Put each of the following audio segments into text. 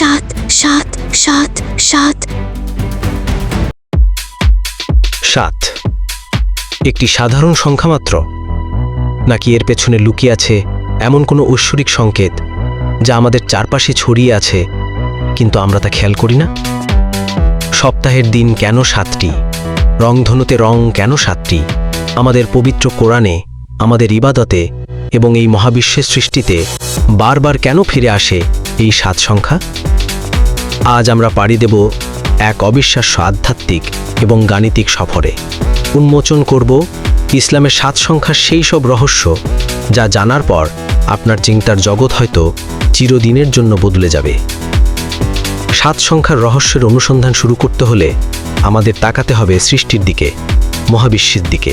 সাত সাত সাত সাত। সাত। একটি সাধারণ সংখ্যা মাত্র। নাকি এর পেছনে লুকিয়ে আছে এমন কোনো ঐশ্বরিক সংকেত যা আমাদের চারপাশে ছড়িয়ে আছে, কিন্তু আমরা তা খেয়াল করি না? সপ্তাহের দিন কেন সাতটি? রংধনুতে রং কেন সাতটি? আমাদের পবিত্র কোরআনে, আমাদের ইবাদতে এবং এই মহাবিশ্বের সৃষ্টিতে বারবার কেন ফিরে আসে এই সাত সংখ্যা। আজ আমরা পাড়ি দেব এক অবিশ্বাস্য আধ্যাত্মিক এবং গাণিতিক সফরে। উন্মোচন করব ইসলামের সাত সংখ্যার সেই সব রহস্য যা জানার পর আপনার চিন্তার জগৎ হয়তো চিরদিনের জন্য বদলে যাবে। সাত সংখ্যার রহস্যের অনুসন্ধান শুরু করতে হলে আমাদের তাকাতে হবে সৃষ্টির দিকে, মহাবিশ্বের দিকে।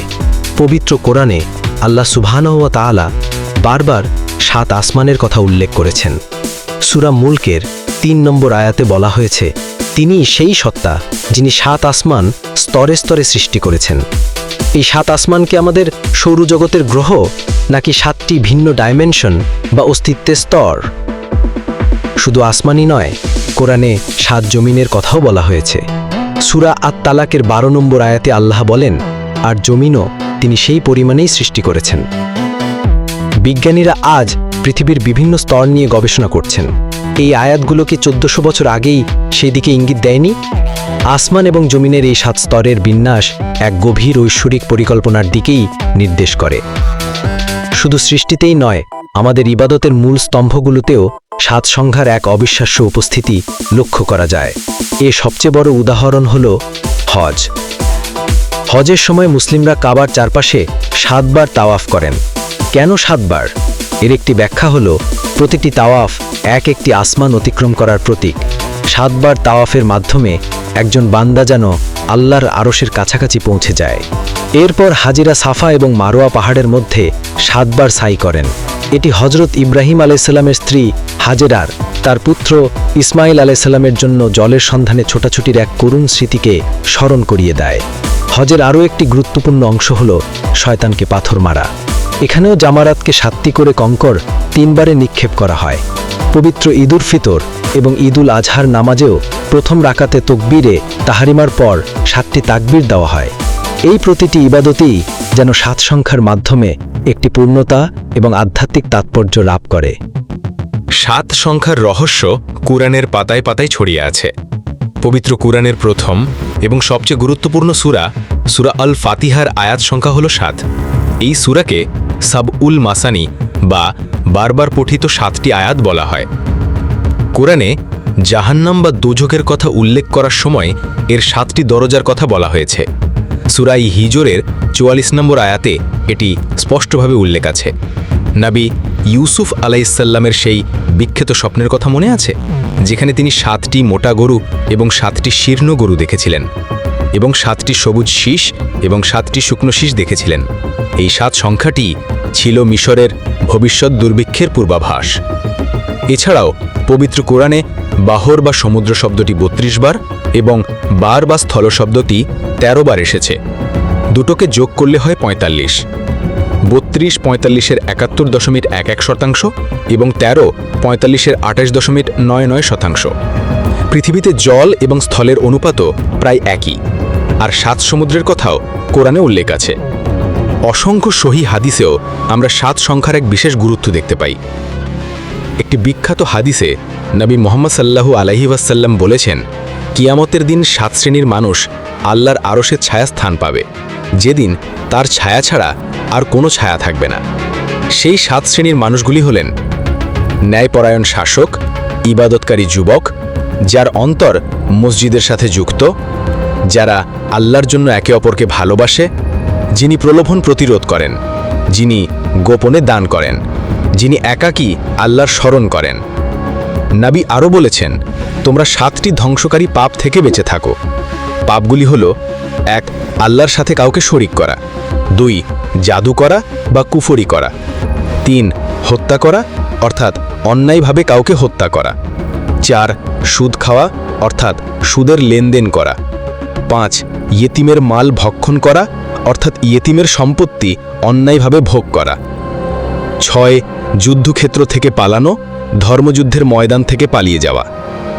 পবিত্র কোরআনে আল্লাহ সুবহানাহুয়া তাআলা বারবার সাত আসমানের কথা উল্লেখ করেছেন। সুরা মুলকের তিন নম্বর আয়াতে বলা হয়েছে তিনি সেই সত্তা যিনি সাত আসমান স্তরে স্তরে সৃষ্টি করেছেন। এই সাত আসমানকে আমাদের সৌরজগতের গ্রহ, নাকি সাতটি ভিন্ন ডাইমেনশন বা অস্তিত্বের স্তর? শুধু আসমানই নয়, কোরআনে সাত জমিনের কথাও বলা হয়েছে। সুরা আত তালাকের বারো নম্বর আয়াতে আল্লাহ বলেন, আর জমিনও তিনি সেই পরিমাণেই সৃষ্টি করেছেন। বিজ্ঞানীরা আজ পৃথিবীর বিভিন্ন স্তর নিয়ে গবেষণা করছেন। এই আয়াতগুলোকে চোদ্দশো বছর আগেই সেই দিকে ইঙ্গিত দেয়নি? আসমান এবং জমিনের এই সাত স্তরের বিন্যাস এক গভীর ঐশ্বরিক পরিকল্পনার দিকেই নির্দেশ করে। শুধু সৃষ্টিতেই নয়, আমাদের ইবাদতের মূল স্তম্ভগুলোতেও সাত সংখ্যার এক অবিশ্বাস্য উপস্থিতি লক্ষ্য করা যায়। এ সবচেয়ে বড় উদাহরণ হল হজ। হজের সময় মুসলিমরা কাবার চারপাশে সাতবার তাওয়াফ করেন। কেন সাতবার? এর একটি ব্যাখ্যা হল, প্রতিটি তাওয়াফ এক একটি আসমান অতিক্রম করার প্রতীক। সাতবার তাওয়াফের মাধ্যমে একজন বান্দা যেন আল্লাহর আরশের কাছাকাছি পৌঁছে যায়। এরপর হাজিরা সাফা এবং মারোয়া পাহাড়ের মধ্যে সাতবার সাই করেন। এটি হজরত ইব্রাহিম আলাইসাল্লামের স্ত্রী হাজেরার, তার পুত্র ইসমাইল আলাইসাল্লামের জন্য জলের সন্ধানে ছোটাছুটির এক করুণ স্মৃতিকে স্মরণ করিয়ে দেয়। হজের আরও একটি গুরুত্বপূর্ণ অংশ হল শয়তানকে পাথর মারা। এখানেও জামারাতকে সাতটি করে কঙ্কর তিনবারে নিক্ষেপ করা হয়। পবিত্র ঈদুল ফিতর এবং ঈদুল আজহার নামাজেও প্রথম রাকাতে তকবীরে তাহারিমার পর সাতটি তাকবীর দেওয়া হয়। এই প্রতিটি ইবাদতেই যেন সাত সংখ্যার মাধ্যমে একটি পূর্ণতা এবং আধ্যাত্মিক তাৎপর্য লাভ করে। সাত সংখ্যার রহস্য কুরআনের পাতায় পাতায় ছড়িয়ে আছে। পবিত্র কুরআনের প্রথম এবং সবচেয়ে গুরুত্বপূর্ণ সূরা সূরা আল ফাতিহার আয়াত সংখ্যা হল সাত। এই সূরাকে সাব উল মাসানি বা বারবার পঠিত সাতটি আয়াত বলা হয়। কোরআনে জাহান্নাম বা দুঝকের কথা উল্লেখ করার সময় এর সাতটি দরজার কথা বলা হয়েছে। সুরাই হিজোরের চুয়াল্লিশ নম্বর আয়াতে এটি স্পষ্টভাবে উল্লেখ আছে। নাবি ইউসুফ আলাইসাল্লামের সেই বিখ্যাত স্বপ্নের কথা মনে আছে? যেখানে তিনি সাতটি মোটা গরু এবং সাতটি শীর্ণ গরু দেখেছিলেন এবং সাতটি সবুজ শীষ এবং সাতটি শুকনো শীষ দেখেছিলেন। এই সাত সংখ্যাটি ছিল মিশরের ভবিষ্যৎ দুর্ভিক্ষের পূর্বাভাস। এছাড়াও পবিত্র কোরআনে বাহর বা সমুদ্র শব্দটি বত্রিশ বার এবং বার বা স্থল শব্দটি ১৩ বার এসেছে। দুটোকে যোগ করলে হয় পঁয়তাল্লিশ। বত্রিশ পঁয়তাল্লিশের একাত্তর দশমিক এক এক শতাংশ এবং ১৩ পঁয়তাল্লিশের আঠাশ দশমিক নয় নয় শতাংশ। পৃথিবীতে জল এবং স্থলের অনুপাতও প্রায় একই। আর সাত সমুদ্রের কথাও কোরআনে উল্লেখ আছে। অসংখ্য সহি হাদিসেও আমরা সাত সংখ্যার এক বিশেষ গুরুত্ব দেখতে পাই। একটি বিখ্যাত হাদিসে নবী মোহাম্মদ সাল্লাহু আলাহি ওয়াসাল্লাম বলেছেন, কিয়ামতের দিন সাত শ্রেণির মানুষ আল্লাহর আরশের ছায়া স্থান পাবে। যেদিন তার ছায়া ছাড়া আর কোনো ছায়া থাকবে না। সেই সাত শ্রেণির মানুষগুলি হলেন ন্যায়পরায়ণ শাসক, ইবাদতকারী যুবক, যার অন্তর মসজিদের সাথে যুক্ত, যারা আল্লাহর জন্য একে অপরকে ভালোবাসে যিনি প্রলোভন প্রতিরোধ করেন, যিনি গোপনে দান করেন, যিনি একাকী আল্লাহর স্মরণ করেন। নাবি আরও বলেছেন, তোমরা সাতটি ধ্বংসকারী পাপ থেকে বেঁচে থাকো। পাপগুলি হল, এক, আল্লাহর সাথে কাউকে শরিক করা, দুই, জাদু করা বা কুফরি করা, তিন, হত্যা করা, অর্থাৎ অন্যায়ভাবে কাউকে হত্যা করা, চার, সুদ খাওয়া, অর্থাৎ সুদের লেনদেন করা, পাঁচ, ইয়েতিমের মাল ভক্ষণ করা অর্থাৎ ইয়েতিমের সম্পত্তি অন্যায়ভাবে ভোগ করা। ছয়, যুদ্ধক্ষেত্র থেকে পালানো, ধর্মযুদ্ধের ময়দান থেকে পালিয়ে যাওয়া।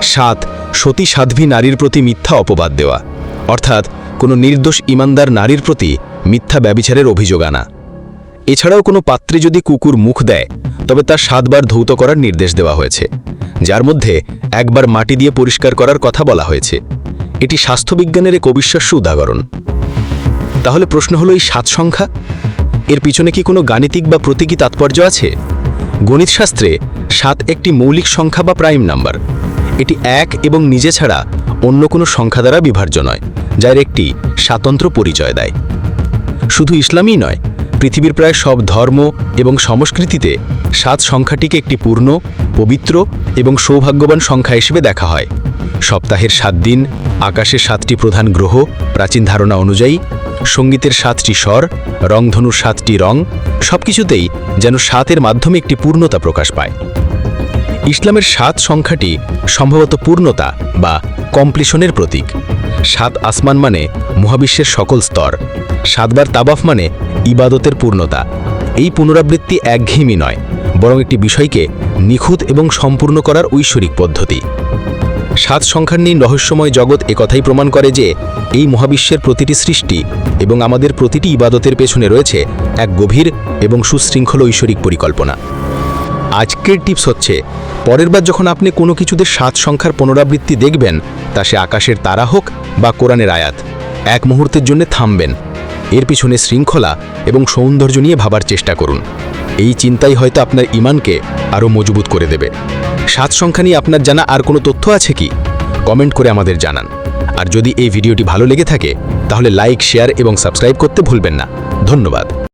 সাত সতী সাধ্বী নারীর প্রতি মিথ্যা অপবাদ দেওয়া। অর্থাৎ কোনো নির্দোষ ইমানদার নারীর প্রতি মিথ্যা ব্যবিচারের অভিযোগ আনা। এছাড়াও কোনো পাত্রে যদি কুকুর মুখ দেয়, তবে তার সাতবার ধৌত করার নির্দেশ দেওয়া হয়েছে। যার মধ্যে একবার মাটি দিয়ে পরিষ্কার করার কথা বলা হয়েছে। এটি স্বাস্থ্যবিজ্ঞানের এক অবিশ্বাস্য উদাহরণ। তাহলে প্রশ্ন হলো এই সাত সংখ্যা? এর পিছনে কি কোনো গাণিতিক বা প্রতীকী তাৎপর্য আছে? গণিতশাস্ত্রে সাত একটি মৌলিক সংখ্যা বা প্রাইম নাম্বার। এটি এক এবং নিজে ছাড়া অন্য কোনো সংখ্যা দ্বারা বিভার্য নয়, যার একটি স্বাতন্ত্র পরিচয় দেয়। শুধু ইসলামই নয়, পৃথিবীর প্রায় সব ধর্ম এবং সংস্কৃতিতে সাত সংখ্যাটিকে একটি পূর্ণ, পবিত্র এবং সৌভাগ্যবান সংখ্যা হিসেবে দেখা হয়। সপ্তাহের সাত দিন আকাশের সাতটি প্রধান গ্রহ, প্রাচীন ধারণা অনুযায়ী সঙ্গীতের সাতটি স্বর, রংধনুর সাতটি রং, সবকিছুতেই যেন সাতের মাধ্যমে একটি পূর্ণতা প্রকাশ পায়। ইসলামের সাত সংখ্যাটি সম্ভবত পূর্ণতা বা কমপ্লিশনের প্রতীক। সাত আসমান মানে মহাবিশ্বের সকল স্তর। সাতবার তাবাফ মানে ইবাদতের পূর্ণতা। এই পুনরাবৃত্তি একঘেয়েমি নয়, বরং একটি বিষয়কে নিখুঁত এবং সম্পূর্ণ করার ঐশ্বরিক পদ্ধতি। সাত সংখ্যার নিয়ে রহস্যময় জগৎ একথাই প্রমাণ করে যে এই মহাবিশ্বের প্রতিটি সৃষ্টি এবং আমাদের প্রতিটি ইবাদতের পেছনে রয়েছে এক গভীর এবং সুশৃঙ্খল ঐশ্বরিক পরিকল্পনা। আজকের টিপস হচ্ছে, পরের বার যখন আপনি কোনো কিছুতে সাত সংখ্যার পুনরাবৃত্তি দেখবেন, তা সে আকাশের তারা হোক বা কোরআনের আয়াত, এক মুহূর্তের জন্য থামবেন। এর পিছনে শৃঙ্খলা এবং সৌন্দর্য নিয়ে ভাবার চেষ্টা করুন। এই চিন্তাই হয়তো আপনার ইমানকে আরও মজবুত করে দেবে। সাত সংখ্যা নিয়ে আপনার জানা আর কোনো তথ্য আছে কি? কমেন্ট করে আমাদের জানান। আর যদি এই ভিডিওটি ভালো লেগে থাকে, তাহলে লাইক, শেয়ার এবং সাবস্ক্রাইব করতে ভুলবেন না। ধন্যবাদ।